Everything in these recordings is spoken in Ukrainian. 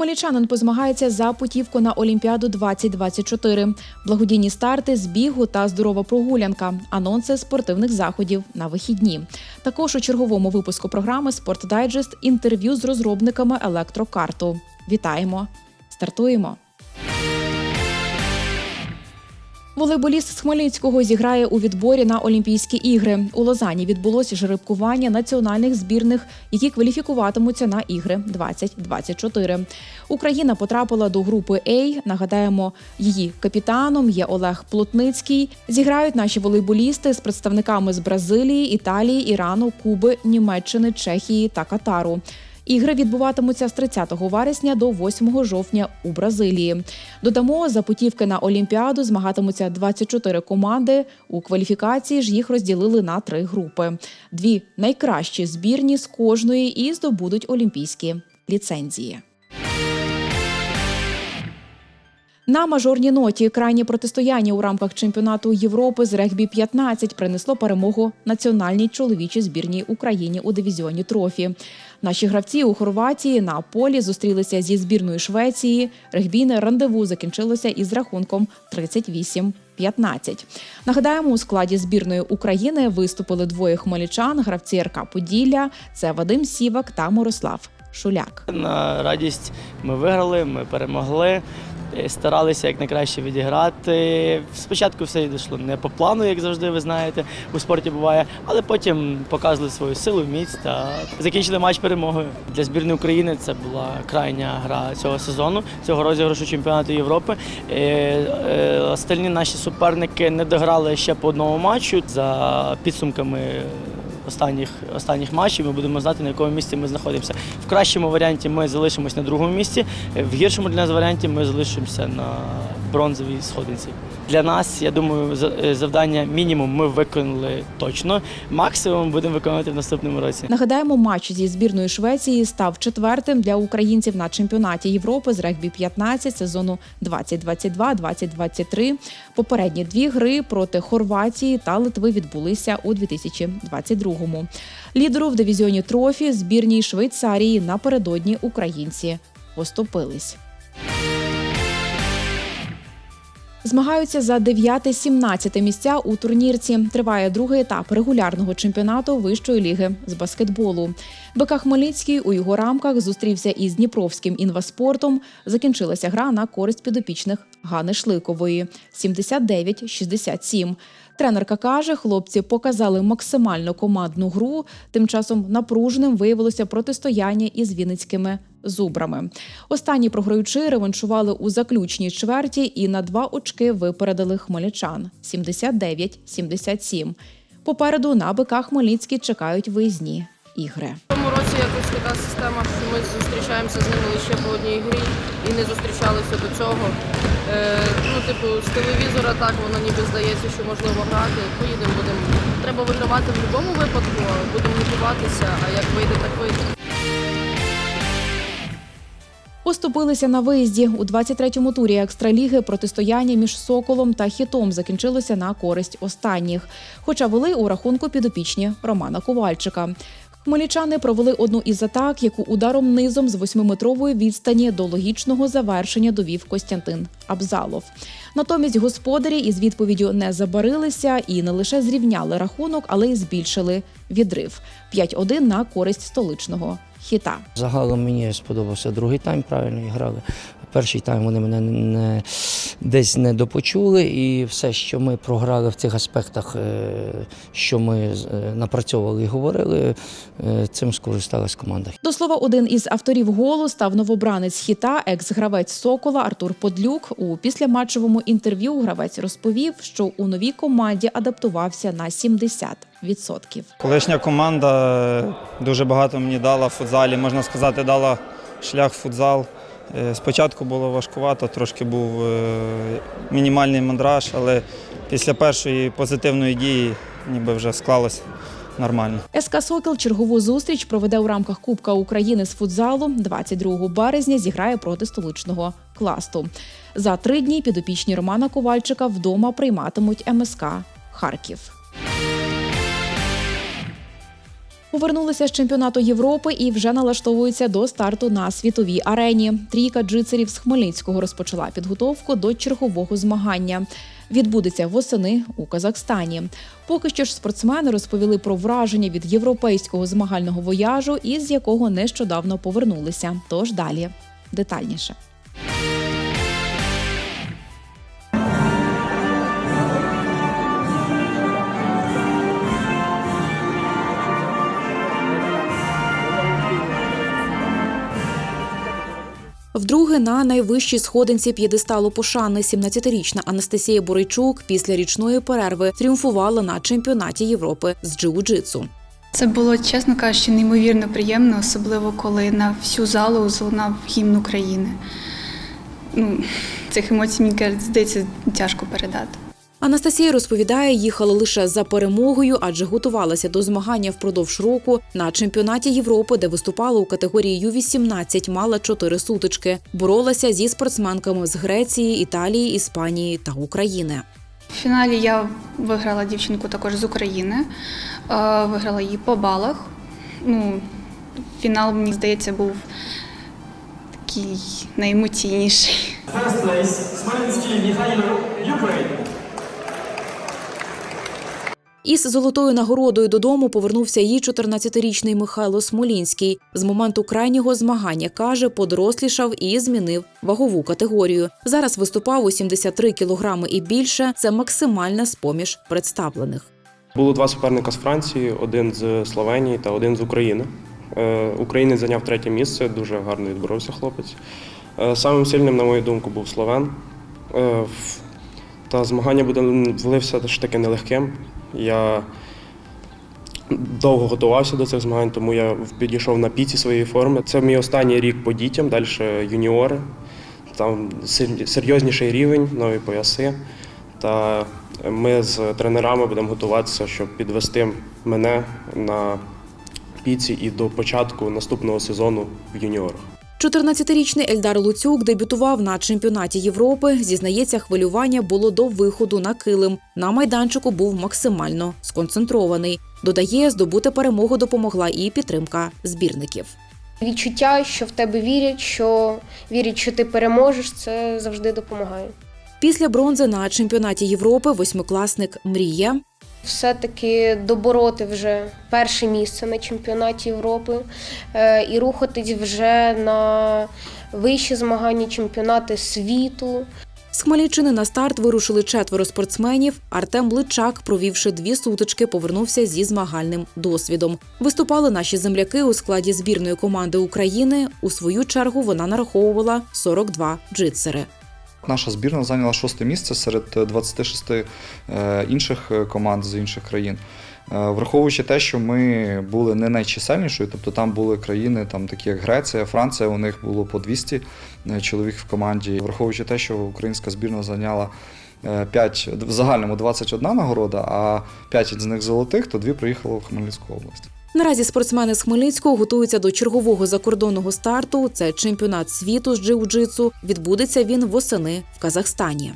Хмельничанин позмагається за путівку на Олімпіаду 2024. Благодійні старти з бігу та здорова прогулянка. Анонси спортивних заходів на вихідні. Також у черговому випуску програми Спорт Дайджест інтерв'ю з розробниками електрокарту. Вітаємо! Стартуємо! Волейболіст з Хмельницького зіграє у відборі на Олімпійські ігри. У Лозані відбулося жеребкування національних збірних, які кваліфікуватимуться на ігри 2024. Україна потрапила до групи А. Нагадаємо, її капітаном є Олег Плотницький. Зіграють наші волейболісти з представниками з Бразилії, Італії, Ірану, Куби, Німеччини, Чехії та Катару. Ігри відбуватимуться з 30 вересня до 8 жовтня у Бразилії. Додамо, за путівки на Олімпіаду змагатимуться 24 команди. У кваліфікації ж їх розділили на три групи. Дві найкращі збірні з кожної і здобудуть олімпійські ліцензії. На мажорній ноті крайнє протистояння у рамках чемпіонату Європи з регбі 15 принесло перемогу національній чоловічій збірній Україні у дивізіоні трофі. Наші гравці у Хорватії на полі зустрілися зі збірною Швеції. Регбійне рандеву закінчилося із рахунком 38 15. Нагадаємо, у складі збірної України виступили двоє хмельничан, гравці РК Поділля. Це Вадим Сівак та Мирослав Шуляк. На радість ми виграли, ми перемогли. Е, Старалися як найкраще відіграти. Спочатку все йшло не по плану, як завжди, ви знаєте, у спорті буває, але потім показали свою силу, міць та закінчили матч перемогою. Для збірної України це була крайня гра цього сезону, цього розіграшу чемпіонату Європи. Е, е, Остальні наші суперники не дограли ще по одному матчу за підсумками останніх, останніх матчів ми будемо знати, на якому місці ми знаходимося. В кращому варіанті ми залишимось на другому місці, в гіршому для нас варіанті ми залишимося на бронзовій сходинці. Для нас, я думаю, е, завдання мінімум ми виконали точно. Максимум будемо виконувати в наступному році. Нагадаємо, матч зі збірною Швеції став четвертим для українців на чемпіонаті Європи з регбі 15 сезону 2022-2023. Попередні дві гри проти Хорватії та Литви відбулися у 2022-му. Лідеру в дивізіоні трофі збірній Швейцарії напередодні українці поступились. Змагаються за 9-17 місця у турнірці. Триває другий етап регулярного чемпіонату вищої ліги з баскетболу. БК Хмельницький у його рамках зустрівся із Дніпровським інваспортом. Закінчилася гра на користь підопічних Гани Шликової 79-67. Тренерка каже, хлопці показали максимально командну гру. Тим часом напружним виявилося протистояння із вінницькими зубрами. Останні програючи реваншували у заключній чверті і на два очки випередили хмельничан 79-77. Попереду на БК Хмельницький чекають виїзні ігри. Якось така система, що ми зустрічаємося з ними лише по одній грі і не зустрічалися до цього. Е, ну, типу, з телевізора так воно ніби здається, що можливо грати. Поїдемо, будемо. Треба вигравати в будь-якому випадку, будемо готуватися, а як вийде, так вийде. Поступилися на виїзді у 23-му турі екстраліги протистояння між Соколом та Хітом закінчилося на користь останніх. Хоча вели у рахунку підопічні Романа Ковальчика. Хмельничани провели одну із атак, яку ударом низом з восьмиметрової відстані до логічного завершення довів Костянтин Абзалов. Натомість господарі із відповіддю не забарилися і не лише зрівняли рахунок, але й збільшили відрив 5-1 на користь столичного хіта. Загалом мені сподобався другий тайм, правильно грали. Перший тайм вони мене не, десь не допочули, і все, що ми програли в цих аспектах, е, що ми е, напрацьовували і говорили, е, цим скористалась команда. До слова, один із авторів голу став новобранець хіта, екс-гравець Сокола Артур Подлюк. У післяматчевому інтерв'ю гравець розповів, що у новій команді адаптувався на 70%. Колишня команда дуже багато мені дала в футзалі, можна сказати, дала шлях в футзал. Е, Спочатку було важкувато, трошки був е, мінімальний мандраж, але після першої позитивної дії ніби вже склалось нормально. СК Сокіл чергову зустріч проведе у рамках Кубка України з футзалу 22 березня. Зіграє проти столичного класту. За три дні підопічні Романа Ковальчика вдома прийматимуть МСК Харків. Повернулися з чемпіонату Європи і вже налаштовуються до старту на світовій арені. Трійка джитсерів з Хмельницького розпочала підготовку до чергового змагання. Відбудеться восени у Казахстані. Поки що ж спортсмени розповіли про враження від європейського змагального вояжу, із якого нещодавно повернулися. Тож далі детальніше. Вдруге на найвищій сходинці п'єдесталу пошани 17-річна Анастасія Бурейчук після річної перерви тріумфувала на чемпіонаті Європи з джиу-джитсу. Це було, чесно кажучи, неймовірно приємно, особливо коли на всю залу залунав гімн України. Ну, цих емоцій, мені здається, тяжко передати. Анастасія розповідає, їхала лише за перемогою, адже готувалася до змагання впродовж року на чемпіонаті Європи, де виступала у категорії Ю-18, мала чотири сутички. Боролася зі спортсменками з Греції, Італії, Іспанії та України. В фіналі я виграла дівчинку також з України, е, виграла її по балах. Ну, фінал, мені здається, був такий найемоційніший. First place, Smolenski Mikhailo, Ukraine. Із золотою нагородою додому повернувся її 14-річний Михайло Смолінський. З моменту крайнього змагання каже, подорослішав і змінив вагову категорію. Зараз виступав у 73 кілограми і більше. Це максимальна з-поміж представлених. Було два суперника з Франції, один з Словенії та один з України. Е, Українець зайняв третє місце, дуже гарно відборовся хлопець. Е, Самим сильним, на мою думку, був словен. Е, Та змагання буде влився ж таки нелегким. Я довго готувався до цих змагань, тому я підійшов на піці своєї форми. Це мій останній рік по дітям, далі юніори. Там серйозніший рівень, нові пояси. Та ми з тренерами будемо готуватися, щоб підвести мене на піці і до початку наступного сезону в юніорах. 14-річний Ельдар Луцюк дебютував на чемпіонаті Європи. Зізнається, хвилювання було до виходу на килим. На майданчику був максимально сконцентрований. Додає, здобути перемогу допомогла і підтримка збірників. Відчуття, що в тебе вірять, що вірять, що ти переможеш, це завжди допомагає. Після бронзи на чемпіонаті Європи восьмикласник мріє Все-таки добороти вже перше місце на чемпіонаті Європи е, і рухатись вже на вищі змагання, чемпіонати світу. З Хмельниччини на старт вирушили четверо спортсменів. Артем Личак, провівши дві сутички, повернувся зі змагальним досвідом. Виступали наші земляки у складі збірної команди України. У свою чергу вона нараховувала 42 джитсери. Наша збірна зайняла шосте місце серед е, 26 е, інших е, команд з інших країн. Е, Враховуючи те, що ми були не найчисельнішою, тобто там були країни, там такі як Греція, Франція, у них було по 200 е, чоловік в команді. Враховуючи те, що українська збірна зайняла 5, в загальному 21 нагорода, а 5 з них золотих, то дві приїхали в Хмельницьку область. Наразі спортсмени з Хмельницького готуються до чергового закордонного старту. Це чемпіонат світу з джиу-джитсу. Відбудеться він восени в Казахстані.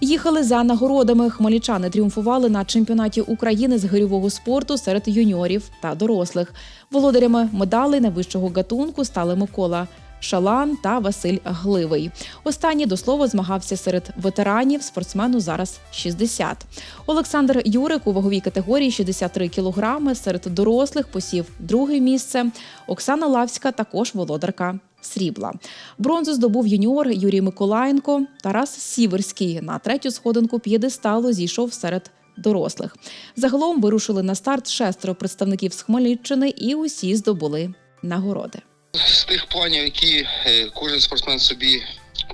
Їхали за нагородами. Хмельничани тріумфували на чемпіонаті України з гирьового спорту серед юніорів та дорослих. Володарями медалей найвищого гатунку стали Микола Шалан та Василь Гливий. Останній до слова змагався серед ветеранів. Спортсмену зараз 60. Олександр Юрик у ваговій категорії 63 кілограми. Серед дорослих посів друге місце. Оксана Лавська також володарка срібла. Бронзу здобув юніор Юрій Миколаєнко. Тарас Сіверський на третю сходинку п'єдесталу зійшов серед дорослих. Загалом вирушили на старт шестеро представників з Хмельниччини і усі здобули нагороди. З тих планів, які е, кожен спортсмен собі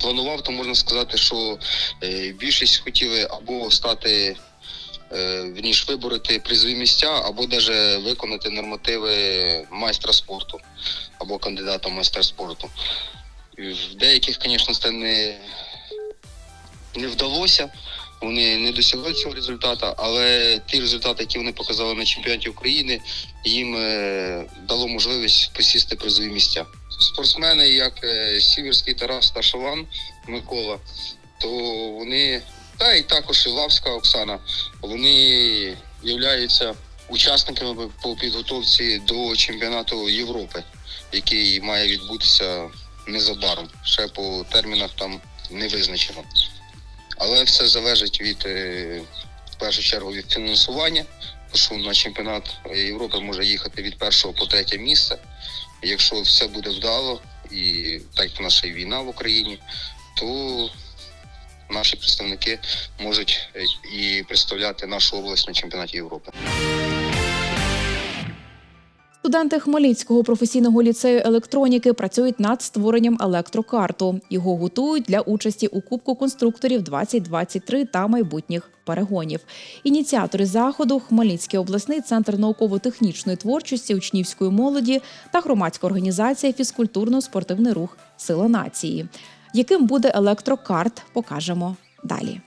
планував, то можна сказати, що е, більшість хотіли або стати е, вірніше вибороти призові місця, або навіть виконати нормативи майстра спорту або кандидата в майстер спорту. В деяких, звісно, це не, не вдалося. Вони не досягли цього результату, але ті результати, які вони показали на чемпіонаті України, їм е, дало можливість посісти призові місця. Спортсмени, як е, Сіверський Тарас та Шалан Микола, то вони, та і також і Лавська Оксана, вони являються учасниками по підготовці до чемпіонату Європи, який має відбутися незабаром. Ще по термінах там не визначено. Але все залежить від е, в першу чергу від фінансування. Що на чемпіонат Європи може їхати від першого по третє місце. Якщо все буде вдало, і так як в війна в Україні, то наші представники можуть е, і представляти нашу область на чемпіонаті Європи. Студенти Хмельницького професійного ліцею електроніки працюють над створенням електрокарту. Його готують для участі у Кубку конструкторів 2023 та майбутніх перегонів. Ініціатори заходу Хмельницький обласний центр науково-технічної творчості учнівської молоді та громадська організація Фізкультурно-спортивний рух Сила нації. Яким буде електрокарт, покажемо далі.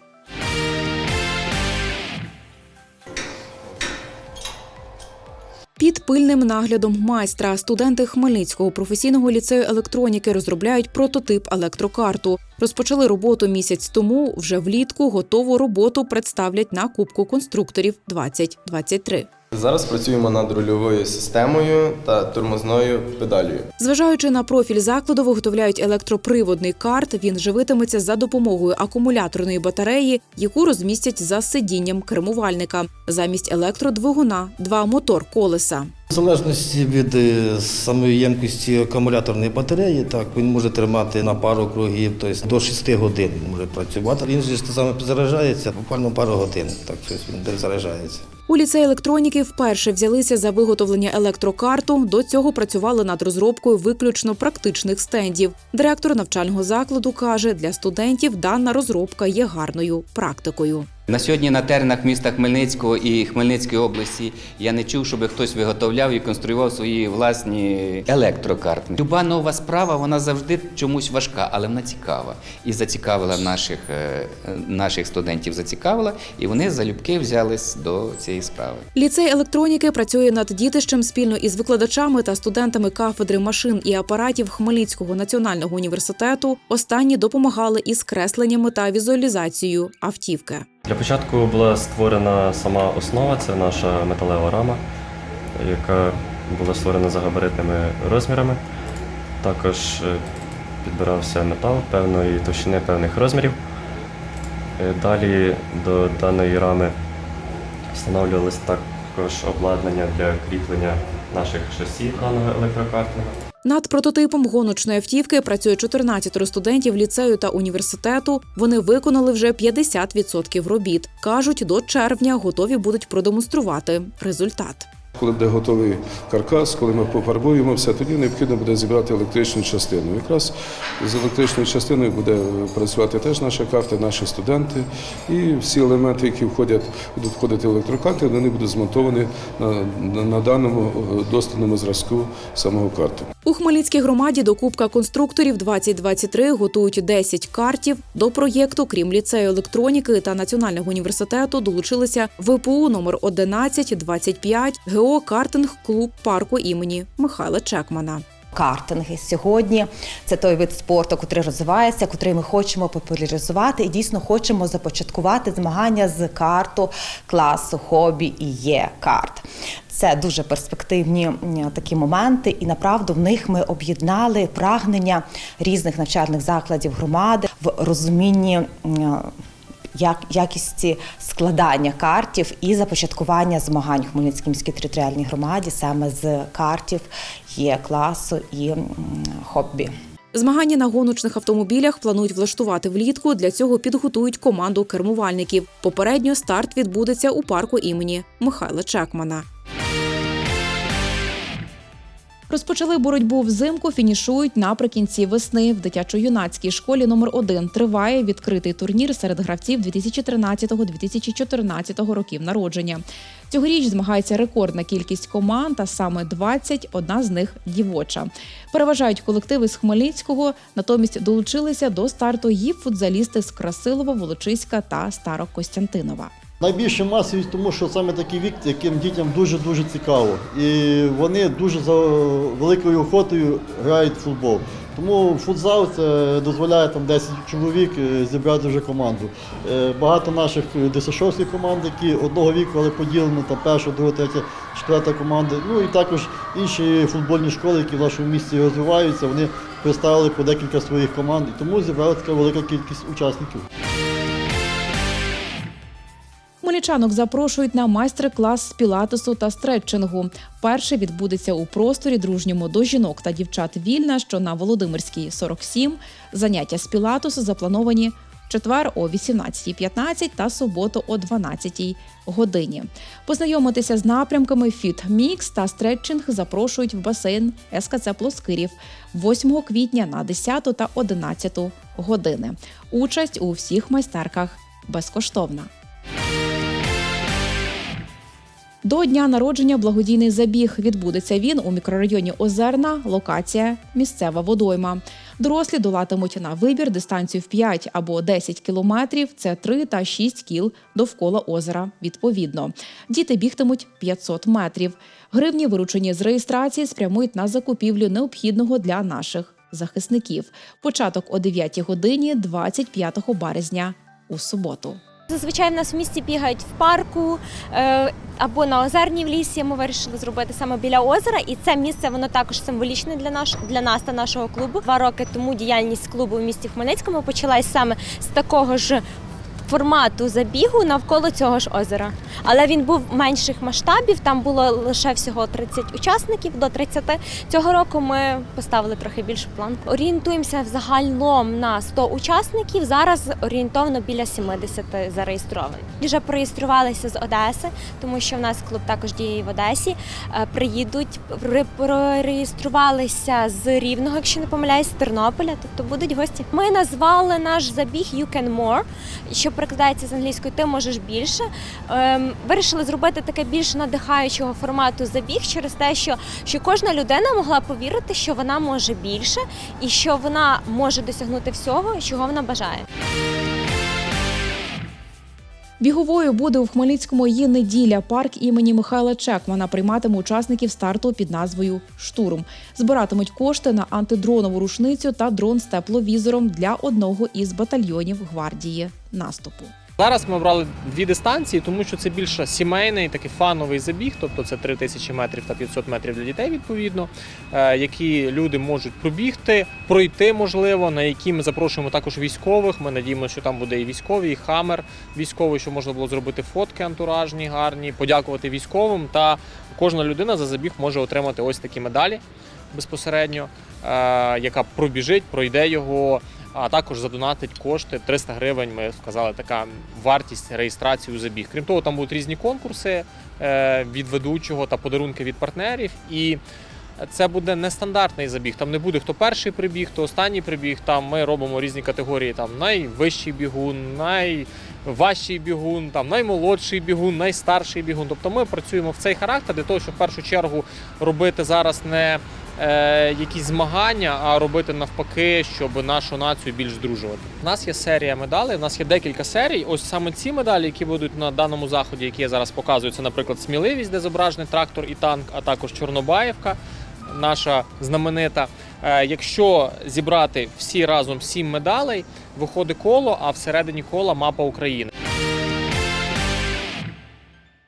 Під пильним наглядом майстра студенти Хмельницького професійного ліцею електроніки розробляють прототип електрокарту. Розпочали роботу місяць тому. Вже влітку готову роботу представлять на Кубку конструкторів 2023. Зараз працюємо над рульовою системою та тормозною педалію. Зважаючи на профіль закладу, виготовляють електроприводний карт. Він живитиметься за допомогою акумуляторної батареї, яку розмістять за сидінням кермувальника. Замість електродвигуна два мотор колеса. В залежності від е, самої ємкості акумуляторної батареї, так він може тримати на пару кругів, тобто до 6 годин може працювати. Він ж саме заряджається буквально пару годин. Так щось він заряджається. У ліцеї електроніки вперше взялися за виготовлення електрокарту. До цього працювали над розробкою виключно практичних стендів. Директор навчального закладу каже, для студентів дана розробка є гарною практикою. На сьогодні на теренах міста Хмельницького і Хмельницької області я не чув, щоб хтось виготовляв і конструював свої власні електрокарти. Люба нова справа вона завжди чомусь важка, але вона цікава. І зацікавила наших, е, наших студентів, зацікавила, і вони залюбки взялись до цієї справи. Ліцей електроніки працює над дітищем спільно із викладачами та студентами кафедри машин і апаратів Хмельницького національного університету. Останні допомагали із кресленнями та візуалізацією автівки. Для початку була створена сама основа, це наша металева рама, яка була створена за габаритними розмірами. Також е, підбирався метал певної товщини, певних розмірів. Е, Далі до даної рами встановлювалось також обладнання для кріплення наших шасі даного електрокартного. Над прототипом гоночної автівки працює 14 студентів ліцею та університету. Вони виконали вже 50% робіт. кажуть, до червня готові будуть продемонструвати результат. Коли буде готовий каркас, коли ми пофарбуємо все, тоді необхідно буде зібрати електричну частину. Якраз з електричною частиною буде працювати теж наша карта, наші студенти. І всі елементи, які входять, будуть входити в електрокарти, вони будуть змонтовані на, на, на даному е, достаному зразку самого карти. У Хмельницькій громаді до Кубка конструкторів 2023 готують 10 картів. До проєкту, крім ліцею електроніки та Національного університету, долучилися ВПУ номер 11, 25, ГО Картинг клуб парку імені Михайла Чекмана. Картинги сьогодні це той вид спорту, який розвивається, який ми хочемо популяризувати і дійсно хочемо започаткувати змагання з карту класу хобі і є карт. Це дуже перспективні такі моменти, і направду в них ми об'єднали прагнення різних навчальних закладів громади в розумінні. Як якісті складання картів і започаткування змагань Хмельницькій міській територіальній громаді саме з картів є класу і хобі. Змагання на гоночних автомобілях планують влаштувати влітку. Для цього підготують команду кермувальників. Попередньо старт відбудеться у парку імені Михайла Чекмана. Розпочали боротьбу взимку, фінішують наприкінці весни. В дитячо-юнацькій школі номер 1 триває відкритий турнір серед гравців 2013-2014 років народження. Цьогоріч змагається рекордна кількість команд, а саме 20, одна з них дівоча. Переважають колективи з Хмельницького, натомість долучилися до старту її футзалісти з Красилова, Волочиська та Старокостянтинова. Найбільше масовість, тому що саме такий вік, яким дітям дуже-дуже цікаво. І вони дуже за великою охотою грають в футбол. Тому футзал це дозволяє там 10 чоловік е, зібрати вже команду. Е, Багато наших десятишовських команд, які одного віку, але поділено там перша, друга, третя, четверта команди. Ну і також інші футбольні школи, які в нашому місті розвиваються, вони представили по декілька своїх команд, і тому зібрала така велика кількість учасників. Хмельничанок запрошують на майстер-клас з пілатесу та стретчингу. Перший відбудеться у просторі дружньому до жінок та дівчат вільна, що на Володимирській 47. Заняття з пілатесу заплановані четвер о 18.15 та суботу о 12 годині. Познайомитися з напрямками Mix та стретчинг запрошують в басейн СКЦ Плоскирів 8 квітня на 10 та 11 години. Участь у всіх майстерках безкоштовна. До дня народження благодійний забіг відбудеться він у мікрорайоні Озерна. Локація місцева водойма. Дорослі долатимуть на вибір дистанцію в 5 або 10 кілометрів. Це 3 та 6 кіл довкола озера. Відповідно, діти бігтимуть 500 метрів. Гривні, виручені з реєстрації, спрямують на закупівлю необхідного для наших захисників. Початок о 9 годині 25 березня у суботу. Зазвичай в нас в місті бігають в парку е, або на озерній в лісі. Ми вирішили зробити саме біля озера, і це місце воно також символічне для наш для нас та нашого клубу. Два роки тому діяльність клубу в місті Хмельницькому почалась саме з такого ж. Формату забігу навколо цього ж озера, але він був менших масштабів. Там було лише всього 30 учасників до 30. Цього року ми поставили трохи більшу план. Орієнтуємося взагалом на 100 учасників. Зараз орієнтовно біля 70 зареєстрованих. Вже проєструвалися з Одеси, тому що в нас клуб також діє в Одесі. Е, Приїдуть, прореєструвалися з Рівного, якщо не помиляюсь, з Тернополя. Тобто будуть гості. Ми назвали наш забіг You Can More, що перекладається з англійської Ти можеш більше. Ем, Вирішили зробити таке більш надихаючого формату забіг через те, що, що кожна людина могла повірити, що вона може більше і що вона може досягнути всього, чого вона бажає. Біговою буде у Хмельницькому її неділя. Парк імені Михайла Чекмана прийматиме учасників старту під назвою Штурм. Збиратимуть кошти на антидронову рушницю та дрон з тепловізором для одного із батальйонів гвардії наступу. Зараз ми обрали дві дистанції, тому що це більше сімейний, такий фановий забіг, тобто це 3000 метрів та 500 метрів для дітей, відповідно, е, які люди можуть пробігти, пройти, можливо, на які ми запрошуємо також військових. Ми надіємося, що там буде і військовий, і хамер військовий, щоб можна було зробити фотки антуражні, гарні, подякувати військовим. Та кожна людина за забіг може отримати ось такі медалі безпосередньо, е, яка пробіжить, пройде його а також задонатить кошти 300 гривень. Ми сказали, така вартість реєстрації у забіг. Крім того, там будуть різні конкурси е, від ведучого та подарунки від партнерів. І це буде нестандартний забіг. Там не буде хто перший прибіг, хто останній прибіг. Там ми робимо різні категорії: там найвищий бігун, найважчий бігун, там наймолодший бігун, найстарший бігун. Тобто ми працюємо в цей характер для того, щоб в першу чергу робити зараз не якісь змагання, а робити навпаки, щоб нашу націю більш здружувати. У нас є серія медалей, у нас є декілька серій. Ось саме ці медалі, які будуть на даному заході, які я зараз показую, це, наприклад, сміливість, де зображений трактор і танк, а також Чорнобаївка. Наша знаменита. Е, Якщо зібрати всі разом сім медалей, виходить коло, а всередині кола мапа України.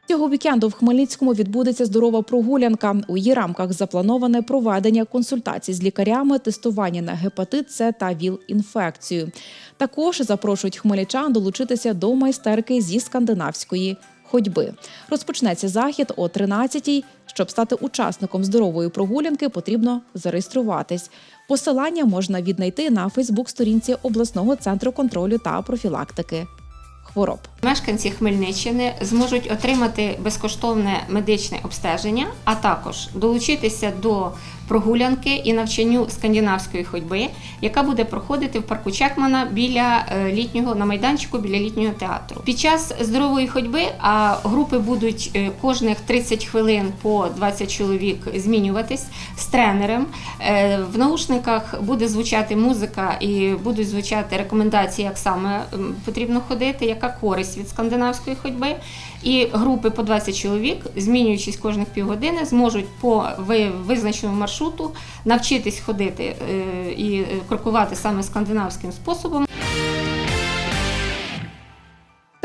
Цього вікенду в Хмельницькому відбудеться здорова прогулянка. У її рамках заплановане проведення консультацій з лікарями, тестування на гепатит С та ВІЛ-інфекцію. Також запрошують хмельничан долучитися до майстерки зі скандинавської ходьби. Розпочнеться захід о 13-й. Щоб стати учасником здорової прогулянки, потрібно зареєструватись. Посилання можна віднайти на Фейсбук-сторінці обласного центру контролю та профілактики хвороб. Мешканці Хмельниччини зможуть отримати безкоштовне медичне обстеження, а також долучитися до прогулянки і навчанню скандинавської ходьби, яка буде проходити в парку Чекмана біля е, літнього на майданчику біля літнього театру. Під час здорової ходьби а групи будуть е, кожних 30 хвилин по 20 чоловік змінюватись з тренером. Е, В наушниках буде звучати музика і будуть звучати рекомендації, як саме потрібно ходити, яка користь відмовились від скандинавської ходьби, і групи по 20 чоловік, змінюючись кожних півгодини, зможуть по ви- визначеному маршруту навчитись ходити е, і е, крокувати саме скандинавським способом.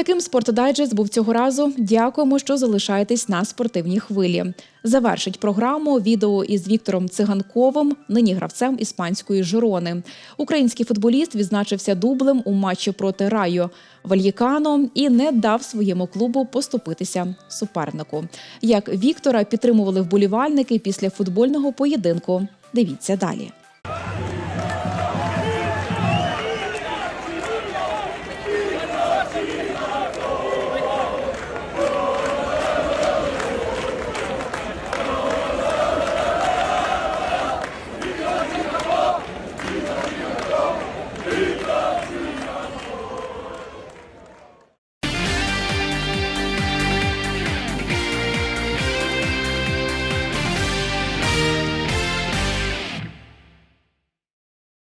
Таким спортдайджест був цього разу. Дякуємо, що залишаєтесь на спортивній хвилі. Завершить програму відео із Віктором Циганковим, нині гравцем іспанської Жирони. Український футболіст відзначився дублем у матчі проти Райо Вальєкано і не дав своєму клубу поступитися супернику. Як Віктора підтримували вболівальники після футбольного поєдинку. Дивіться далі.